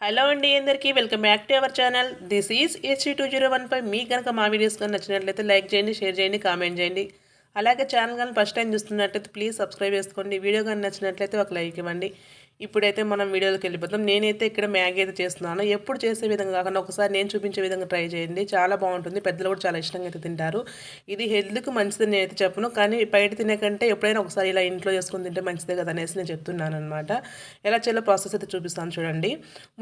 Hello అండి అందరికీ welcome back to our channel. This is ST two zero one five మీకు కనుక మా వీడియోస్ కానీ నచ్చినట్లయితే లైక్ చేయండి షేర్ చేయండి కామెంట్ చేయండి. అలాగే ఛానల్ కానీ ఫస్ట్ టైం చూస్తున్నట్లయితే ప్లీజ్ సబ్స్క్రైబ్ చేసుకోండి. వీడియో కానీ నచ్చినట్లయితే ఒక లైక్ ఇవ్వండి. ఇప్పుడైతే మనం వీడియోలోకి వెళ్ళిపోతాం. నేనైతే ఇక్కడ మ్యాగీ అయితే చేస్తున్నాను. ఎప్పుడు చేసే విధంగా కాకుండా ఒకసారి నేను చూపించే విధంగా ట్రై చేయండి. చాలా బాగుంటుంది. పెద్దలు కూడా చాలా ఇష్టంగా అయితే తింటారు. ఇది హెల్త్కి మంచిది నేనైతే చెప్పను. కానీ బయట తినే కంటే ఎప్పుడైనా ఒకసారి ఇలా ఇంట్లో చేసుకుని తింటే మంచిదే కదా అనేసి నేను చెప్తున్నాను అనమాట ఎలా చేయాలో ప్రాసెస్ అయితే చూపిస్తాను చూడండి.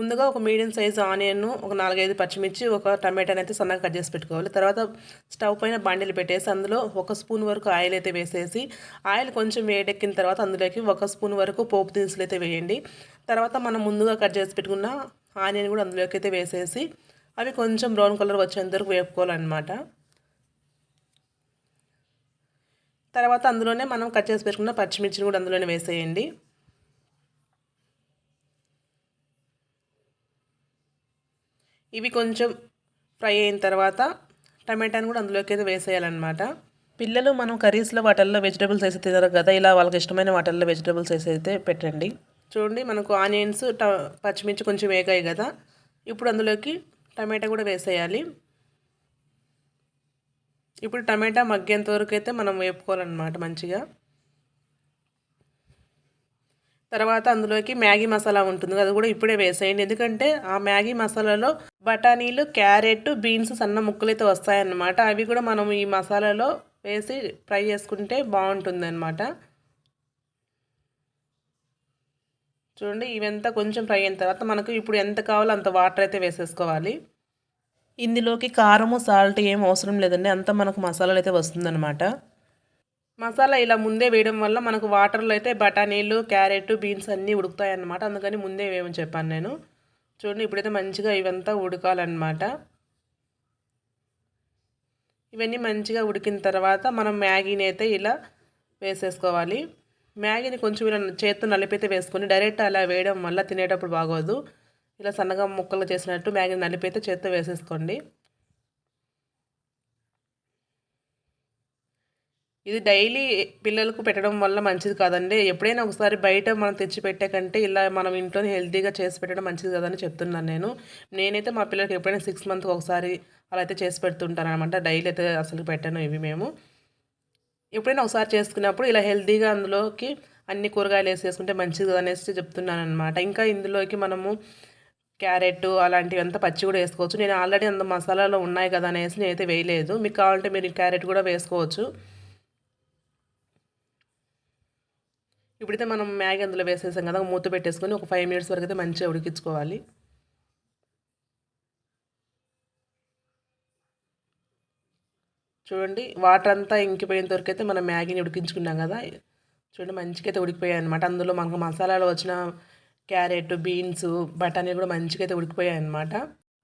ముందుగా ఒక మీడియం సైజ్ ఆనియన్ ఒక నాలుగైదు పచ్చిమిర్చి ఒక టమాటాని అయితే సన్నగా కట్ చేసి పెట్టుకోవాలి. తర్వాత స్టవ్ పైన బాండీలు పెట్టేసి అందులో ఒక స్పూన్ వరకు ఆయిల్ అయితే వేసేసి ఆయిల్ కొంచెం వేడెక్కిన తర్వాత అందులోకి ఒక స్పూన్ వరకు పోపు దినుసులు అయితే వేయండి. వేయండి తర్వాత మనం ముందుగా కట్ చేసి పెట్టుకున్న ఆనియన్ కూడా అందులోకి అయితే వేసేసి అవి కొంచెం బ్రౌన్ కలర్ వచ్చేంత వరకు వేపుకోవాలన్నమాట. తర్వాత అందులోనే మనం కట్ చేసి పెట్టుకున్న పచ్చిమిర్చిని కూడా అందులోనే వేసేయండి. ఇవి కొంచెం ఫ్రై అయిన తర్వాత టమాటాని కూడా అందులోకి అయితే వేసేయాలన్నమాట. పిల్లలు మనం కర్రీస్లో వాటల్లో వెజిటబుల్స్ వేసి తినరు కదా ఇలా వాళ్ళకి ఇష్టమైన వాటల్లో వెజిటబుల్స్ వేసి అయితే పెట్టండి. చూడండి మనకు ఆనియన్స్ ట పచ్చిమిర్చి కొంచెం వేగాయి కదా. ఇప్పుడు అందులోకి టమాటా కూడా వేసేయాలి. ఇప్పుడు టమాటా మగ్గేంత వరకు అయితే మనం వేపుకోవాలన్నమాట మంచిగా. తర్వాత అందులోకి మ్యాగీ మసాలా ఉంటుంది అది కూడా ఇప్పుడే వేసేయండి. ఎందుకంటే ఆ మ్యాగీ మసాలాలో బఠానీలు క్యారెట్ బీన్స్ సన్న ముక్కలు అయితే వస్తాయన్నమాట. అవి కూడా మనం ఈ మసాలాలో వేసి ఫ్రై చేసుకుంటే బాగుంటుంది అనమాట చూడండి ఇవంతా కొంచెం ఫ్రై అయిన తర్వాత మనకు ఇప్పుడు ఎంత కావాలో అంత వాటర్ అయితే వేసేసుకోవాలి. ఇందులోకి కారము సాల్ట్ ఏం అవసరం లేదండి. అంతా మనకు మసాలాలు అయితే వస్తుందన్నమాట. మసాలా ఇలా ముందే వేయడం వల్ల మనకు వాటర్లో అయితే బఠానీలు క్యారెట్ బీన్స్ అన్నీ ఉడుకుతాయి అన్నమాట అందుకని ముందే వేయమని చెప్పాను నేను. చూడండి ఇప్పుడైతే మంచిగా ఇవంతా ఉడకాలన్నమాట. ఇవన్నీ మంచిగా ఉడికిన తర్వాత మనం మ్యాగీని అయితే ఇలా వేసేసుకోవాలి. మ్యాగీని కొంచెం ఇలా చేత్తో నలిపితే వేసుకొని డైరెక్ట్ అలా వేయడం వల్ల తినేటప్పుడు బాగోదు. ఇలా సన్నగా ముక్కలు చేసినట్టు మ్యాగీని నలిపైతే చేత్తో వేసేసుకోండి. ఇది డైలీ పిల్లలకు పెట్టడం వల్ల మంచిది కాదండి. ఎప్పుడైనా ఒకసారి బయట మనం తెచ్చి పెట్టే కంటే ఇలా మనం ఇంట్లోనే హెల్తీగా చేసి పెట్టడం మంచిది కదని చెప్తున్నాను నేను. నేనైతే మా పిల్లలకి ఎప్పుడైనా సిక్స్ మంత్కి ఒకసారి అలా అయితే చేసి పెడుతుంటాను అనమాట డైలీ అయితే అసలు పెట్టాను ఇవి మేము. ఎప్పుడైనా ఒకసారి చేసుకున్నప్పుడు ఇలా హెల్తీగా అందులోకి అన్ని కూరగాయలు వేసేసుకుంటే మంచిది అనేసి చెప్తున్నాను అనమాట ఇంకా ఇందులోకి మనము క్యారెట్ అలాంటివి అంతా పచ్చి కూడా వేసుకోవచ్చు. నేను ఆల్రెడీ అంత మసాలాలో ఉన్నాయి కదా అనేసి నేనైతే వేయలేదు. మీకు కావాలంటే మీరు క్యారెట్ కూడా వేసుకోవచ్చు. ఇప్పుడైతే మనం మ్యాగీ అందులో వేసేసాం కదా మూత పెట్టేసుకొని ఒక ఫైవ్ మినిట్స్ వరకు అయితే మంచిగా ఉడికించుకోవాలి. చూడండి వాటర్ అంతా ఇంకిపోయేంత వరకు అయితే మనం మ్యాగీని ఉడికించుకున్నాం కదా. చూడండి మంచిగా అయితే ఉడికిపోయాయి అనమాట అందులో మనకు మసాలాలు వచ్చిన క్యారెట్ బీన్స్ బఠానీ కూడా మంచిగా అయితే ఉడికిపోయాయి అనమాట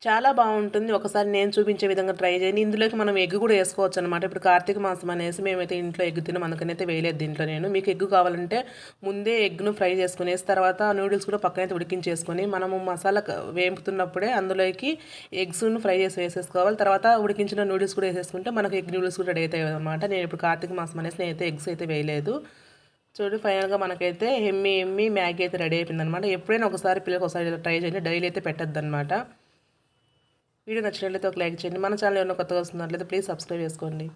చాలా బాగుంటుంది. ఒకసారి నేను చూపించే విధంగా ట్రై చేయండి. ఇందులోకి మనం ఎగ్ కూడా వేసుకోవచ్చు అనమాట ఇప్పుడు కార్తీక మాసం అనేసి మేమైతే ఇంట్లో ఎగ్ తినం అందుకనైతే వేయలేదు దీంట్లో నేను. మీకు ఎగ్ కావాలంటే ముందే ఎగ్ను ఫ్రై చేసుకునేసి తర్వాత నూడిల్స్ కూడా పక్కనైతే ఉడికించేసుకొని మనము మసాలా వేపుతున్నప్పుడే అందులోకి ఎగ్స్ను ఫ్రై చేసి వేసేసుకోవాలి. తర్వాత ఉడికించిన నూడిల్స్ కూడా వేసేసుకుంటే మనకు ఎగ్ నూడిల్స్ కూడా రెడీ అవుతాయి అనమాట నేను ఇప్పుడు కార్తీక మాసం అనేసి నేనైతే ఎగ్స్ అయితే వేయలేదు. చూడు ఫైనల్గా మనకైతే ఎమ్మి ఎమ్మి మ్యాగీ అయితే రెడీ అయిపోయింది అనమాట ఎప్పుడైనా ఒకసారి పిల్లలకు ఒకసారి ట్రై చేయండి. డైలీ అయితే పెట్టద్దు అనమాట వీడియో నచ్చినట్లయితే ఒక లైక్ చేయండి. మన ఛానల్ ఏమైనా కొత్తగా వస్తున్నట్లయితే ప్లీజ్ సబ్స్క్రైబ్ చేసుకోండి.